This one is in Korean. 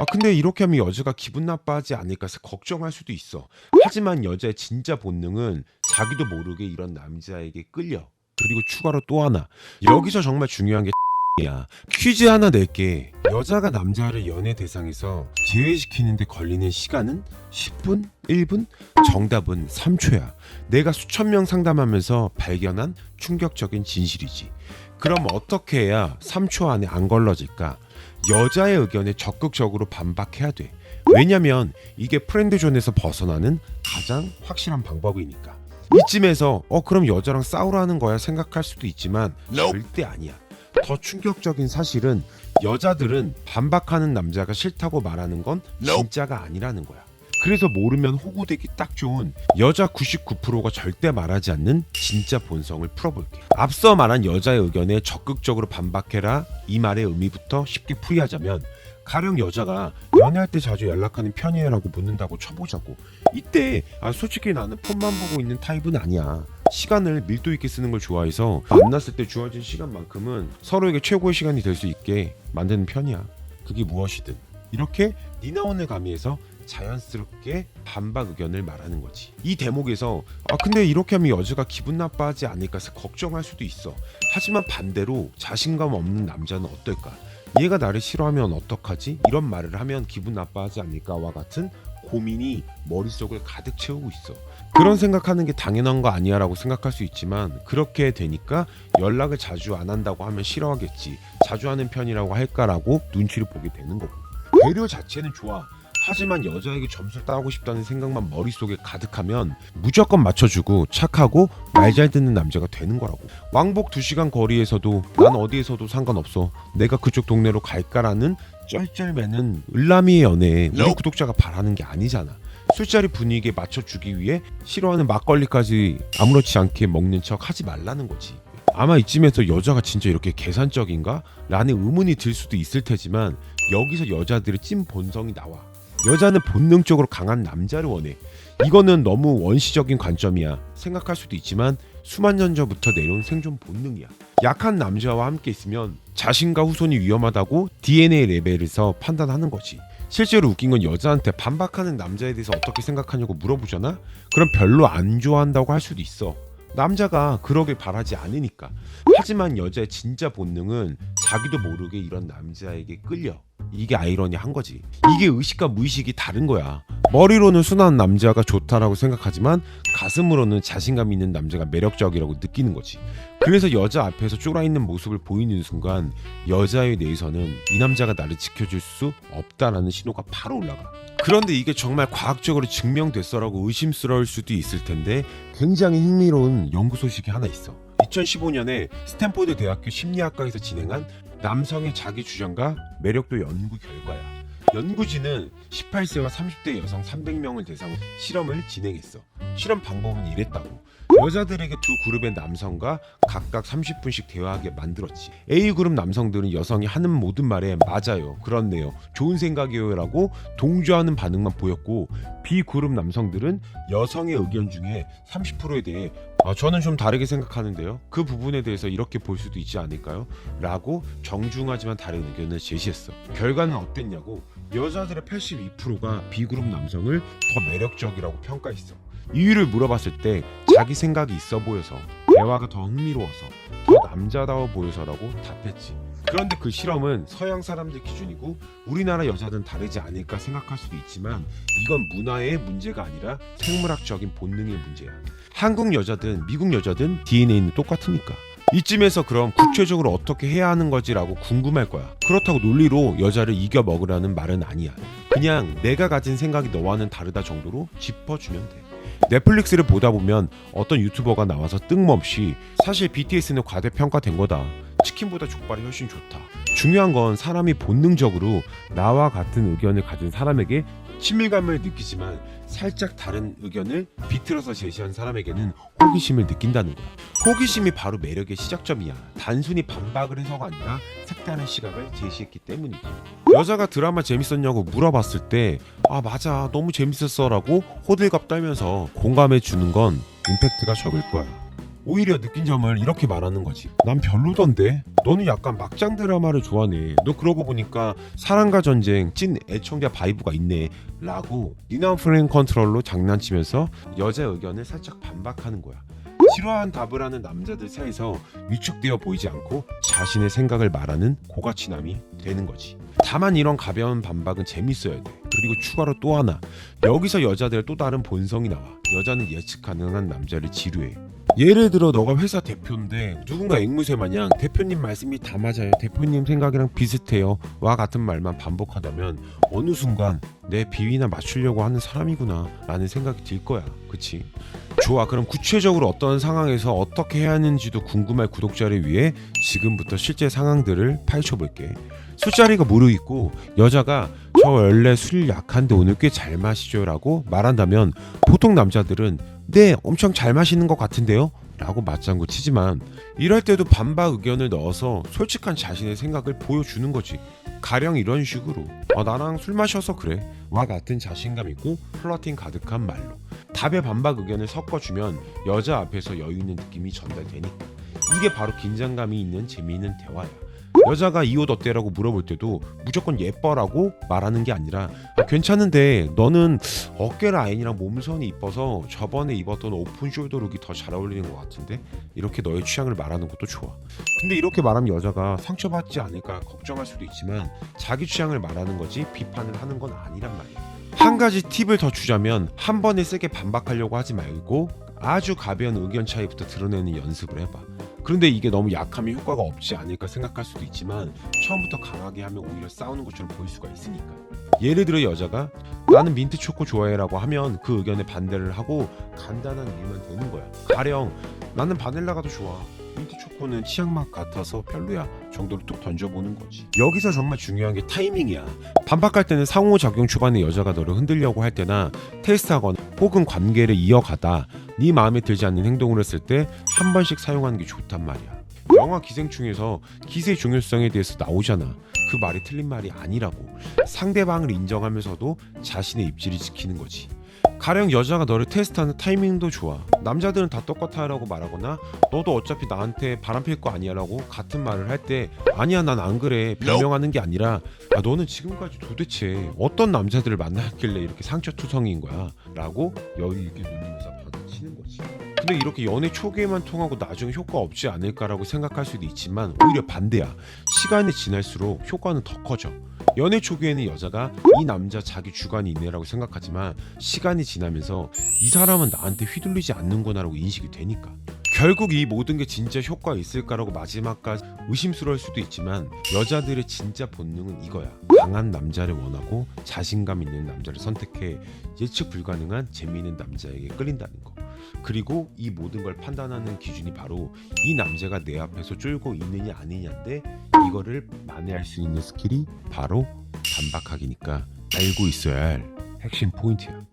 아 근데 이렇게 하면 여자가 기분 나빠하지 않을까 걱정할 수도 있어. 하지만 여자의 진짜 본능은 자기도 모르게 이런 남자에게 끌려. 그리고 추가로 또 하나 여기서 정말 중요한 게 야, 퀴즈 하나 낼게. 여자가 남자를 연애 대상에서 제외시키는데 걸리는 시간은 10분? 1분? 정답은 3초야. 내가 수천 명 상담하면서 발견한 충격적인 진실이지. 그럼 어떻게 해야 3초 안에 안 걸러질까? 여자의 의견에 적극적으로 반박해야 돼. 왜냐면 이게 프렌드존에서 벗어나는 가장 확실한 방법이니까. 이쯤에서 어 그럼 여자랑 싸우라는 거야 생각할 수도 있지만 절대 아니야. 더 충격적인 사실은 여자들은 반박하는 남자가 싫다고 말하는 건 진짜가 아니라는 거야. 그래서 모르면 호구되기 딱 좋은 여자 99%가 절대 말하지 않는 진짜 본성을 풀어볼게. 앞서 말한 여자의 의견에 적극적으로 반박해라 이 말의 의미부터 쉽게 풀이하자면 가령 여자가 연애할 때 자주 연락하는 편이에요라고 묻는다고 쳐보자고. 이때 아 솔직히 나는 폰만 보고 있는 타입은 아니야. 시간을 밀도 있게 쓰는 걸 좋아해서 만났을 때 주어진 시간만큼은 서로에게 최고의 시간이 될 수 있게 만드는 편이야. 그게 무엇이든 이렇게 니나온을 가미해서 자연스럽게 반박 의견을 말하는 거지. 이 대목에서 아 근데 이렇게 하면 여자가 기분 나빠하지 않을까 해서 걱정할 수도 있어. 하지만 반대로 자신감 없는 남자는 어떨까? 얘가 나를 싫어하면 어떡하지? 이런 말을 하면 기분 나빠하지 않을까와 같은 고민이 머릿속을 가득 채우고 있어. 그런 생각하는 게 당연한 거 아니야 라고 생각할 수 있지만 그렇게 되니까 연락을 자주 안 한다고 하면 싫어하겠지. 자주 하는 편이라고 할까라고 눈치를 보게 되는 거고. 배려 자체는 좋아. 하지만 여자에게 점수를 따고 싶다는 생각만 머릿속에 가득하면 무조건 맞춰주고 착하고 말 잘 듣는 남자가 되는 거라고. 왕복 2시간 거리에서도 난 어디에서도 상관없어. 내가 그쪽 동네로 갈까라는 쩔쩔매는 을라미의 연애에 우리 구독자가 바라는 게 아니잖아. 술자리 분위기에 맞춰주기 위해 싫어하는 막걸리까지 아무렇지 않게 먹는 척 하지 말라는 거지. 아마 이쯤에서 여자가 진짜 이렇게 계산적인가? 라는 의문이 들 수도 있을 테지만 여기서 여자들의 찐 본성이 나와 여자는 본능적으로 강한 남자를 원해. 이거는 너무 원시적인 관점이야. 생각할 수도 있지만 수만 년 전부터 내려온 생존 본능이야. 약한 남자와 함께 있으면 자신과 후손이 위험하다고 DNA 레벨에서 판단하는 거지. 실제로 웃긴 건 여자한테 반박하는 남자에 대해서 어떻게 생각하냐고 물어보잖아? 그럼 별로 안 좋아한다고 할 수도 있어. 남자가 그러길 바라지 않으니까. 하지만 여자의 진짜 본능은 자기도 모르게 이런 남자에게 끌려. 이게 아이러니한 거지. 이게 의식과 무의식이 다른 거야. 머리로는 순한 남자가 좋다라고 생각하지만 가슴으로는 자신감 있는 남자가 매력적이라고 느끼는 거지. 그래서 여자 앞에서 쫄아 있는 모습을 보이는 순간 여자의 뇌에서는 이 남자가 나를 지켜줄 수 없다라는 신호가 바로 올라가. 그런데 이게 정말 과학적으로 증명됐어라고 의심스러울 수도 있을 텐데 굉장히 흥미로운 연구 소식이 하나 있어. 2015년에 스탠포드 대학교 심리학과에서 진행한 남성의 자기 주장과 매력도 연구 결과야. 연구진은 18세와 30대 여성 300명을 대상으로 실험을 진행했어. 실험 방법은 이랬다고. 여자들에게 두 그룹의 남성과 각각 30분씩 대화하게 만들었지. A 그룹 남성들은 여성이 하는 모든 말에 맞아요, 그렇네요, 좋은 생각이에요라고 동조하는 반응만 보였고 B 그룹 남성들은 여성의 의견 중에 30%에 대해 아, 저는 좀 다르게 생각하는데요. 그 부분에 대해서 이렇게 볼 수도 있지 않을까요? 라고 정중하지만 다른 의견을 제시했어. 결과는 어땠냐고? 여자들의 82%가 B그룹 남성을 더 매력적이라고 평가했어. 이유를 물어봤을 때 자기 생각이 있어 보여서 대화가 더 흥미로워서 더 남자다워 보여서라고 답했지. 그런데 그 실험은 서양 사람들 기준이고 우리나라 여자들은 다르지 않을까 생각할 수도 있지만 이건 문화의 문제가 아니라 생물학적인 본능의 문제야. 한국 여자든 미국 여자든 DNA는 똑같으니까. 이쯤에서 그럼 구체적으로 어떻게 해야 하는 거지라고 궁금할 거야. 그렇다고 논리로 여자를 이겨 먹으라는 말은 아니야. 그냥 내가 가진 생각이 너와는 다르다 정도로 짚어주면 돼. 넷플릭스를 보다 보면 어떤 유튜버가 나와서 뜬금없이 사실 BTS는 과대평가된 거다. 치킨보다 족발이 훨씬 좋다. 중요한 건 사람이 본능적으로 나와 같은 의견을 가진 사람에게 친밀감을 느끼지만 살짝 다른 의견을 비틀어서 제시한 사람에게는 호기심을 느낀다는 거야. 호기심이 바로 매력의 시작점이야. 단순히 반박을 해서가 아니라 색다른 시각을 제시했기 때문이지. 여자가 드라마 재밌었냐고 물어봤을 때 아 맞아 너무 재밌었어 라고 호들갑 떨면서 공감해 주는 건 임팩트가 적을 거야. 오히려 느낀 점을 이렇게 말하는 거지. 난 별로던데. 너는 약간 막장 드라마를 좋아하네. 너 그러고 보니까 사랑과 전쟁 찐 애청자 바이브가 있네. 라고 니나 프레임 컨트롤로 장난치면서 여자 의견을 살짝 반박하는 거야. 싫어한 답을 하는 남자들 사이에서 위축되어 보이지 않고 자신의 생각을 말하는 고가치남이 되는 거지. 다만 이런 가벼운 반박은 재밌어야 돼. 그리고 추가로 또 하나. 여기서 여자들의 또 다른 본성이 나와. 여자는 예측 가능한 남자를 지루해. 예를 들어 너가 회사 대표인데 누군가 앵무새 마냥 대표님 말씀이 다 맞아요. 대표님 생각이랑 비슷해요. 와 같은 말만 반복하다면 어느 순간 내 비위나 맞추려고 하는 사람이구나 라는 생각이 들 거야. 그치? 좋아 그럼 구체적으로 어떤 상황에서 어떻게 해야 하는지도 궁금할 구독자를 위해 지금부터 실제 상황들을 파헤쳐 볼게 술자리가 무르익고 여자가 저 원래 술 약한데 오늘 꽤 잘 마시죠 라고 말한다면 보통 남자들은 네 엄청 잘 마시는 것 같은데요? 라고 맞장구 치지만 이럴 때도 반박 의견을 넣어서 솔직한 자신의 생각을 보여주는 거지. 가령 이런 식으로 아, 나랑 술 마셔서 그래. 와 같은 자신감 있고 플러팅 가득한 말로 답의 반박 의견을 섞어주면 여자 앞에서 여유 있는 느낌이 전달되니까. 이게 바로 긴장감이 있는 재미있는 대화야 여자가 이 옷 어때라고 물어볼 때도 무조건 예뻐라고 말하는 게 아니라 아, 괜찮은데 너는 어깨 라인이랑 몸선이 이뻐서 저번에 입었던 오픈 숄더 룩이 더 잘 어울리는 것 같은데? 이렇게 너의 취향을 말하는 것도 좋아. 근데 이렇게 말하면 여자가 상처받지 않을까 걱정할 수도 있지만 자기 취향을 말하는 거지 비판을 하는 건 아니란 말이야. 한 가지 팁을 더 주자면 한 번에 세게 반박하려고 하지 말고 아주 가벼운 의견 차이부터 드러내는 연습을 해봐. 그런데 이게 너무 약하면 효과가 없지 않을까 생각할 수도 있지만 처음부터 강하게 하면 오히려 싸우는 것처럼 보일 수가 있으니까. 예를 들어 여자가 나는 민트 초코 좋아해라고 하면 그 의견에 반대를 하고 간단한 이유만 되는 거야. 가령 나는 바닐라가 더 좋아. 민트 초코는 치약 맛 같아서 별로야 정도로 뚝 던져보는 거지. 여기서 정말 중요한 게 타이밍이야. 반박할 때는 상호작용 초반에 여자가 너를 흔들려고 할 때나 테스트하거나 혹은 관계를 이어가다 네 마음에 들지 않는 행동을 했을 때 한 번씩 사용하는 게 좋단 말이야. 영화 기생충에서 기세의 중요성에 대해서 나오잖아. 그 말이 틀린 말이 아니라고. 상대방을 인정하면서도 자신의 입지를 지키는 거지. 가령 여자가 너를 테스트하는 타이밍도 좋아. 남자들은 다 똑같아라고 말하거나 너도 어차피 나한테 바람필 거 아니야라고 같은 말을 할 때 아니야 난 안 그래 변명하는 게 아니라 야, 너는 지금까지 도대체 어떤 남자들을 만났길래 이렇게 상처투성이인 거야라고 여유 있게 받아치는 거지. 근데 이렇게 연애 초기에만 통하고 나중에 효과 없지 않을까라고 생각할 수도 있지만 오히려 반대야. 시간이 지날수록 효과는 더 커져. 연애 초기에는 여자가 이 남자 자기 주관이 있네라고 생각하지만 시간이 지나면서 이 사람은 나한테 휘둘리지 않는구나라고 인식이 되니까 결국 이 모든 게 진짜 효과 있을까라고 마지막까지 의심스러울 수도 있지만 여자들의 진짜 본능은 이거야. 강한 남자를 원하고 자신감 있는 남자를 선택해. 예측 불가능한 재미있는 남자에게 끌린다는 거. 그리고 이 모든 걸 판단하는 기준이 바로 이 남자가 내 앞에서 쫄고 있느냐 아니냐인데 이거를 만회할 수 있는 스킬이 바로 반박하기니까 알고 있어야 할 핵심 포인트야.